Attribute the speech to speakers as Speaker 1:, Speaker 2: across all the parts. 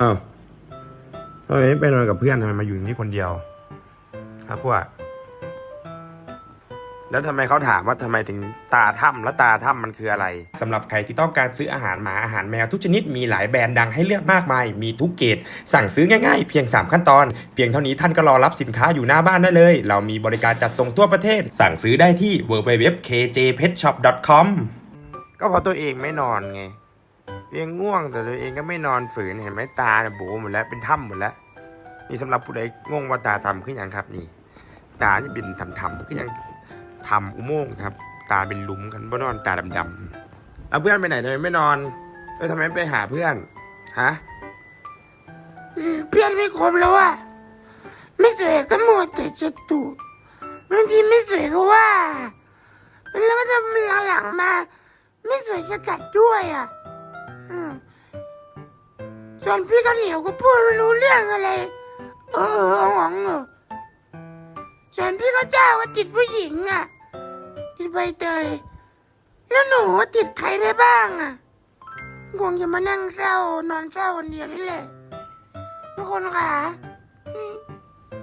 Speaker 1: อ้าวทำไมไม่ไปนอนกับเพื่อนทำไมมาอยู่ที่คนเดียวฮะขั้วแล้วทำไมเขาถามว่าทำไมถึงตาถ้ำและตาถ้ำมันคืออะไรสำหรับใครที่ต้องการซื้ออาหารหมาอาหารแมวทุกชนิดมีหลายแบรนด์ดังให้เลือกมากมาย มีทุกเกรดสั่งซื้อง่ายๆ เพียง 3 ขั้นตอน เพียงเท่านี้ท่านก็รอรับสินค้าอยู่หน้าบ้านได้เลย เรามีบริการจัดส่งทั่วประเทศ สั่งซื้อได้ที่ www.kjpetshop.com ก็เพราะตัวเองไม่นอนไง ตัวเองง่วงแต่ตัวเองก็ไม่นอนฝืนเห็นไหมตาเนี่ยโบหมดแล้วเป็นถ้ำหมดแล้วนี่สำหรับผู้ใดง่วงว่าตาทำขึ้นยังครับ นี่ ตานี่เป็นทำทำขึ้นยังทำอุโมงค์ครับ ตาเป็นหลุมกันบ่นอนตาดำๆเอาเพื่อนไปไหนทำไมไม่นอนเออทำไมไปหาเพื่อนฮะ
Speaker 2: เพื่อนไม่ครบแล้วอะไม่สวยก็มัวแต่จะตูบางทีไม่สวยก็ว่า แล้วก็จะมีหลังๆมา ไม่สวยสกัดด้วยอะ ส่วนพี่ข้าวเหนียวก็พูดไม่รู้เรื่องอะไร เออเออเอาหวังเออส่วนพี่ข้าวเจ้าก็ติดผู้หญิงอะ ติดใบเตย แล้วหนูติดใครได้บ้างอะคงจะมานั่งเศร้านอนเศร้าคนเดียวนี่แหละทุกคนค่ะ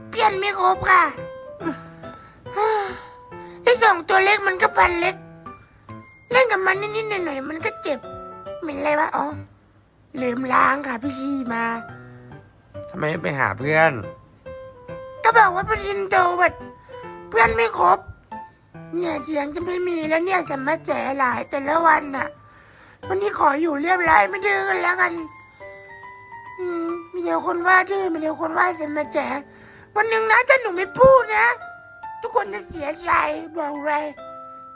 Speaker 2: เปลี่ยนไม่ครบค่ะไอ้สองตัวเล็กมันก็พันเล็ก เล่นกับมันนิดๆหน่อยๆมันก็เจ็บเหม็นอะไรวะอ๋อ ลืมล้างค่ะพี่ชีมา
Speaker 1: ทำไมไม่ไปหาเพื่อน
Speaker 2: ก็บอกว่าเป็นอินโทรเวิร์ดเพื่อนไม่ครบ เนี่ยเสียงจะไม่มีแล้วเนี่ยสมมาแจ๋หลายแต่ละวันน่ะ วันนี้ขออยู่เรียบร้อยไม่ดื้อกันแล้วกัน อืมมีเดี๋ยวคนว่าดื้อมีเดี๋ยวคนว่าสมมาแจ๋วันหนึ่งนะถ้าหนูไม่พูดนะ ทุกคนจะเสียใจบอกเลย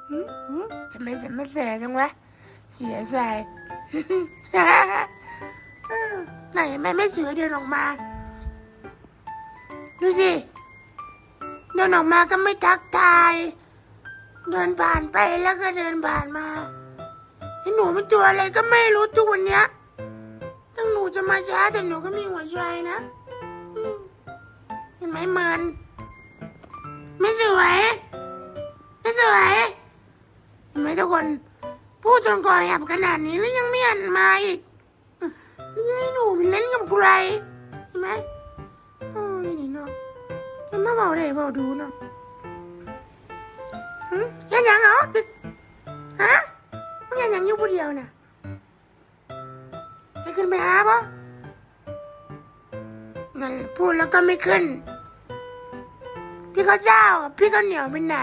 Speaker 2: หืมหืมทำไมสมมาแจ๋จังวะเสียใจเออ ไหนแม่ไม่สวยเดินออกมา ดูสิเดินออกมาก็ไม่ทักทาย เดินผ่านไปแล้วก็เดินผ่านมาไอ้หนูเป็นตัวอะไรก็ไม่รู้ทุกวันเนี้ยตั้งหนูจะมาช้าแต่หนูก็มีหัวใจนะเห็นไหมมันไม่สวยไม่สวยเห็นไหมทุกคนพูดจนก่อยอับขนาดนี้แล้วยังไม่หันมาอีก นี่ไอ้หนูเล่นกับใครเห็นไหมโอ้ยนี่เนาะจะมาบอกได้บอกดูเนาะหึยังยังเหรอตึกฮะมันยังยังอยู่ผู้เดียวน่ะให้ขึ้นไปหาปะนั่นพูดแล้วก็ไม่ขึ้น พี่ข้าวเจ้ากับพี่ข้าวเหนียวไปไหน